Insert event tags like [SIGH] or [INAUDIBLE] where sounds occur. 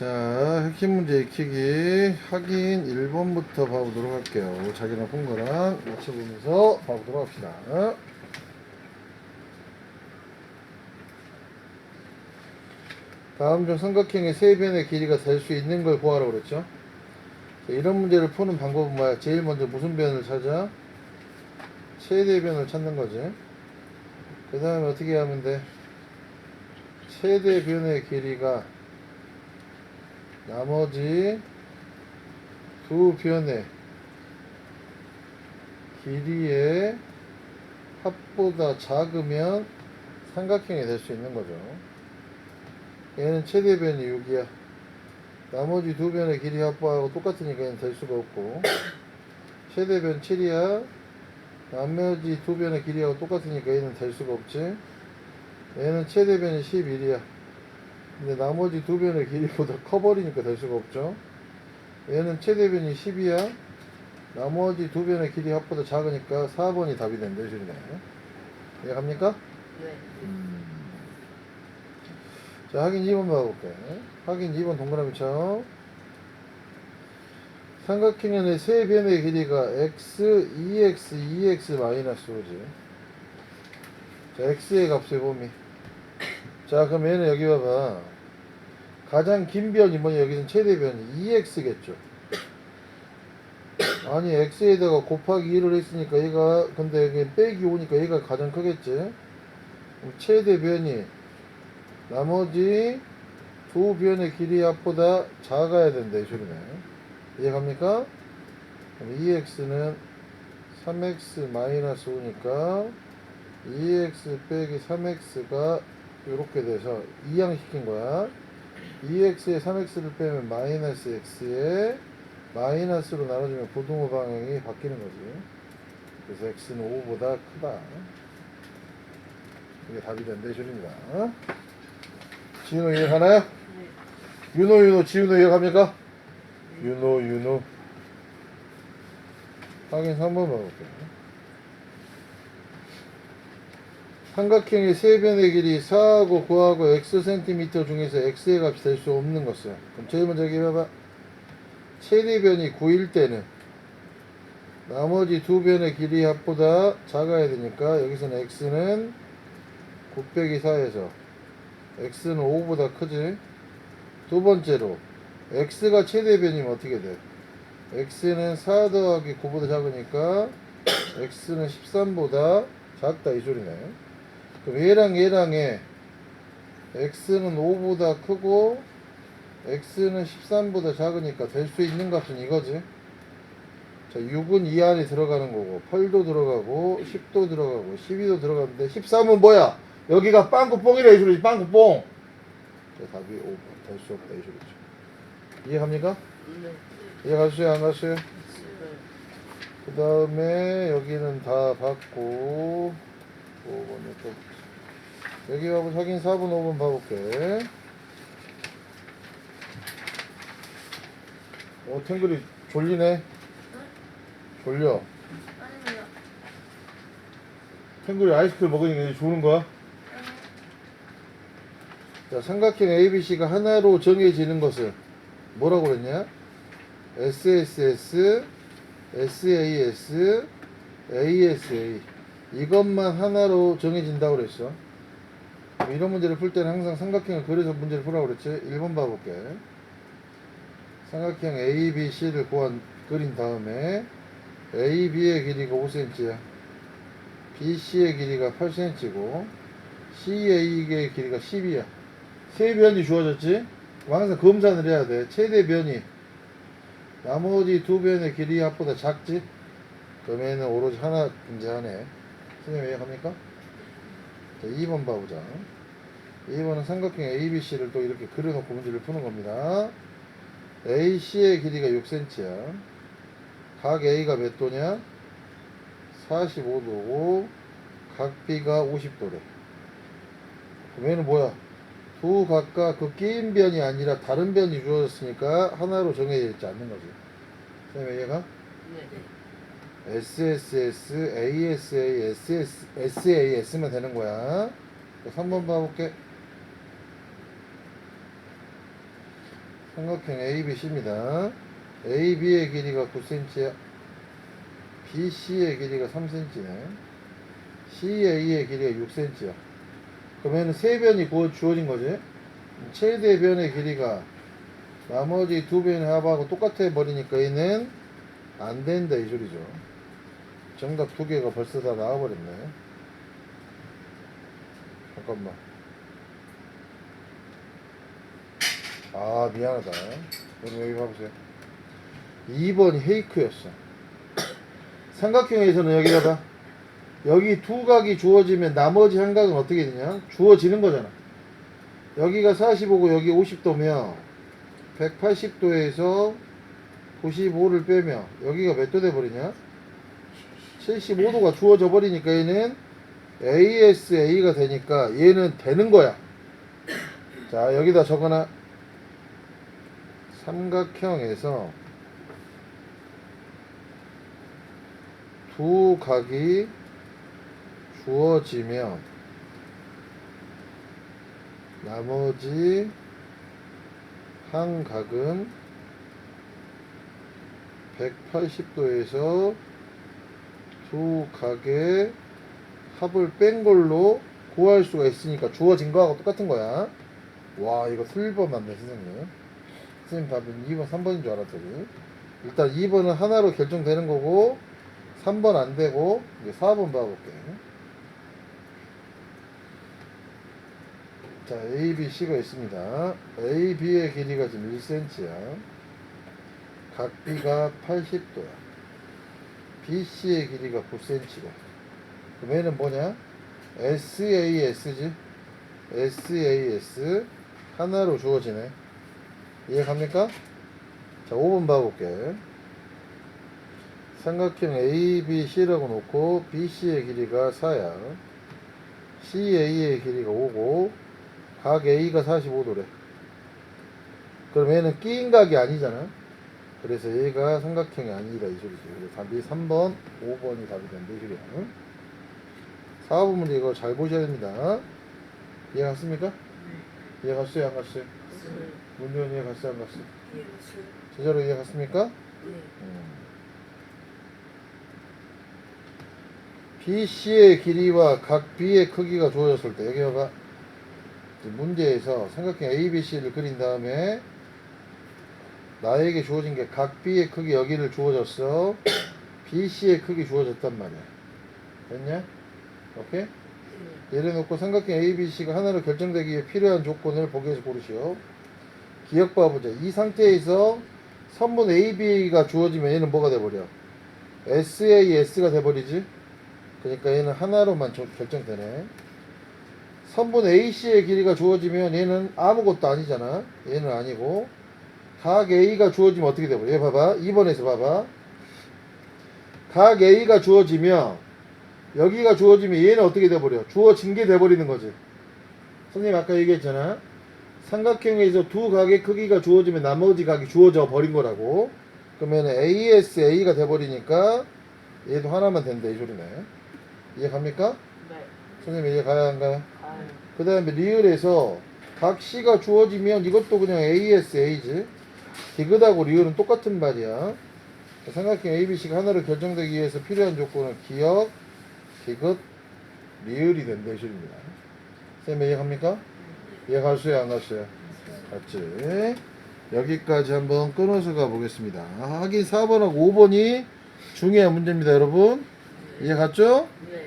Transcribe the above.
자, 핵심 문제 익히기 확인 1번부터 봐보도록 할게요. 자기랑 푼 거랑 맞춰보면서 봐보도록 합시다. 다음 중 삼각형의 세 변의 길이가 될 수 있는 걸 구하라고 그랬죠. 자, 이런 문제를 푸는 방법은 뭐야? 제일 먼저 무슨 변을 찾아? 최대 변을 찾는 거지. 그 다음에 어떻게 하면 돼? 최대 변의 길이가 나머지 두 변의 길이의 합보다 작으면 삼각형이 될 수 있는 거죠. 얘는 최대 변이 6이야. 나머지 두 변의 길이 합보하고 똑같으니까 얘는 될 수가 없고 최대 변 7이야. 나머지 두 변의 길이하고 똑같으니까 얘는 될 수가 없지. 얘는 최대 변이 11이야. 근데 나머지 두 변의 길이보다 커버리니까 될 수가 없죠. 얘는 최대 변이 10이야. 나머지 두 변의 길이 합보다 작으니까 4번이 답이 된다. 이 소리네. 이해갑니까? 네. 자, 확인 2번 봐볼게. 확인 2번 동그라미 쳐. 삼각형의 세 변의 길이가 x, 2x, 2x 마이너스 5지. 자, x의 값을 봄이. 자, 그럼 얘는 여기 봐봐. 가장 긴 변이 뭐냐? 여기는 최대 변이 2x겠죠. [COUGHS] 아니, x에다가 곱하기 1을 했으니까 얘가, 근데 여기 빼기 5니까 얘가 가장 크겠지. 그럼 최대 변이 나머지 두 변의 길이 합보다 작아야 된다 이 소리네 이해갑니까? 그럼 2x는 3x 마이너스 5니까 2x 빼기 3x가 이렇게 돼서 이항시킨 거야 2x에 3x를 빼면 마이너스 x에 마이너스로 나눠주면 부등호 방향이 바뀌는 거지 그래서 x는 5보다 크다 이게 답이 소리입니다 지은호 이해가나요? 네. 윤호 윤호 지은호 이해갑니까? 윤호 윤호 확인 3번 봐볼게요 삼각형의 세 변의 길이 4하고 9하고 x 센티미터 중에서 x의 값이 될 수 없는 것은 그럼 제일 먼저 여기 봐봐. 최대 변이 9일 때는 나머지 두 변의 길이 합보다 작아야 되니까 여기서는 x는 9 빼기 4에서 x는 5보다 크지. 두 번째로 x가 최대 변이면 어떻게 돼? x는 4 더하기 9보다 작으니까 x는 13보다 작다. 이 소리네 얘랑 얘랑의 x는 5보다 크고 x는 13보다 작으니까 될 수 있는 값은 이거지 자 6은 이 안에 들어가는 거고 8도 들어가고 10도 들어가고 12도 들어가는데 13은 뭐야? 여기가 빵꾸뽕이라 이 소리지 빵꾸뽕 자 답이 5번 될 수 없다 이 소리죠 이해갑니까? 네. 이해 갔어요 안 갔어요? 네. 그 다음에 여기는 다 받고 5번에 또 여기 하고 확인 4번 5번 봐볼게 어 탱글이 졸리네 졸려. 탱글이 아이스크림 먹으니까 이제 좋은 거야? 자 삼각형 ABC가 하나로 정해지는 것을 뭐라고 그랬냐? SSS, SAS, ASA 이것만 하나로 정해진다고 그랬어. 이런 문제를 풀 때는 항상 삼각형을 그려서 문제를 풀라고 그랬지. 1번 봐볼게. 삼각형 ABC를 구한 그린 다음에 AB의 길이가 5cm야. BC의 길이가 8cm고 CA의 길이가 10이야. 세 변이 주어졌지? 항상 검산을 해야 돼. 최대 변이 나머지 두 변의 길이 합보다 작지? 얘는 오로지 하나 존재하네. 선생님 이해갑니까? 자, 2번 봐보자. 2번은 삼각형 ABC를 또 이렇게 그려놓고 문제를 푸는 겁니다. AC의 길이가 6cm야. 각 A가 몇 도냐? 45도고, 각 B가 50도래. 그럼 얘는 뭐야? 두 각각 그 끼인 변이 아니라 다른 변이 주어졌으니까 하나로 정해져 있지 않는 거지. 선생님 이해가? 네. SSS, ASA, SS, SAS면 되는 거야. 3번 봐볼게. 삼각형 ABC입니다. AB의 길이가 9cm야. BC의 길이가 3cm네. CA의 길이가 6cm야. 그러면 세 변이 주어진 거지. 최대 변의 길이가 나머지 두 변의 합하고 똑같아 버리니까 얘는 안 된다 이 소리죠. 정답 두 개가 벌써 다 나와버렸네. 잠깐만. 아 미안하다. 여러분 여기 봐보세요. 2번이 헤이크였어. 삼각형에서는 여기다가 여기 두 각이 주어지면 나머지 한 각은 어떻게 되냐? 주어지는 거잖아. 여기가 45고 여기 50도면 180도에서 95를 빼면 여기가 몇 도 돼버리냐? 75도가 주어져 버리니까 얘는 ASA가 되니까 얘는 되는 거야. 자 여기다 적어놔. 삼각형에서 두 각이 주어지면 나머지 한 각은 180도에서 두 각의 합을 뺀 걸로 구할 수가 있으니까 주어진 거하고 똑같은 거야. 와 이거 뻔맞네 선생님. 선생님 답은 2번 3번인 줄 알았더니 일단 2번은 하나로 결정되는 거고 3번 안 되고 이제 4번 봐볼게. 자, A, B, C가 있습니다. A, B의 길이가 지금 1cm야. 각 B가 80도야. B, C의 길이가 9cm래. 그럼 얘는 뭐냐? SAS지? SAS 하나로 주어지네. 이해 갑니까? 자, 5번 봐볼게. 삼각형 ABC라고 놓고 BC의 길이가 4야. CA의 길이가 5고 각 A가 45도래. 그럼 얘는 끼인 각이 아니잖아. 그래서 얘가 삼각형이 아니다 이 소리지. 그래서 답이 3번, 5번이 답이 된다 이 소리야. 4번 문제 이거 잘 보셔야 됩니다. 이해 갔습니까? 이해 갔어요? 안 갔어요? 네. 문제원 이해 갔어요? 안 갔어요? 이해했어요. 제대로 이해 갔습니까? 네. 음. BC의 길이와 각 B의 크기가 주어졌을 때 여기 봐봐 이제 문제에서 삼각형 ABC를 그린 다음에 나에게 주어진 게 각 B의 크기 여기를 주어졌어 [COUGHS] BC의 크기 주어졌단 말이야 됐냐? 오케이? 네. 예를 놓고 삼각형 ABC가 하나로 결정되기 위해 필요한 조건을 보기에서 고르시오. 기억 봐 보자. 이 상태에서 선분 AB가 주어지면 얘는 뭐가 돼버려? SAS가 돼버리지? 그러니까 얘는 하나로만 저- 결정되네. 선분 AC의 길이가 주어지면 얘는 아무것도 아니잖아. 얘는 아니고. 각 A가 주어지면 어떻게 돼버려? 얘 봐봐. 2번에서 봐봐. 각 A가 주어지면 여기가 주어지면 얘는 어떻게 돼버려? 주어진 게 돼버리는 거지. 선생님 아까 얘기했잖아. 삼각형에서 두 각의 크기가 주어지면 나머지 각이 주어져 버린 거라고. 그러면 ASA가 돼버리니까 얘도 하나만 된다 이 소리네. 이해 갑니까? 네. 선생님 이해 가야 안 가요? 아유. 그 다음에 리을에서 각 C가 주어지면 이것도 그냥 ASA지. 디귿하고 리을은 똑같은 말이야. 삼각형 ABC가 하나로 결정되기 위해서 필요한 조건은 기억, 디귿, 리을이 된다 이 소리입니다. 쌤 이해갑니까? 이해 갔어요 안 갔어요? 갔지. 여기까지 한번 끊어서 가보겠습니다. 하긴 4번하고 5번이 중요한 문제입니다 여러분. 이해 갔죠? 네.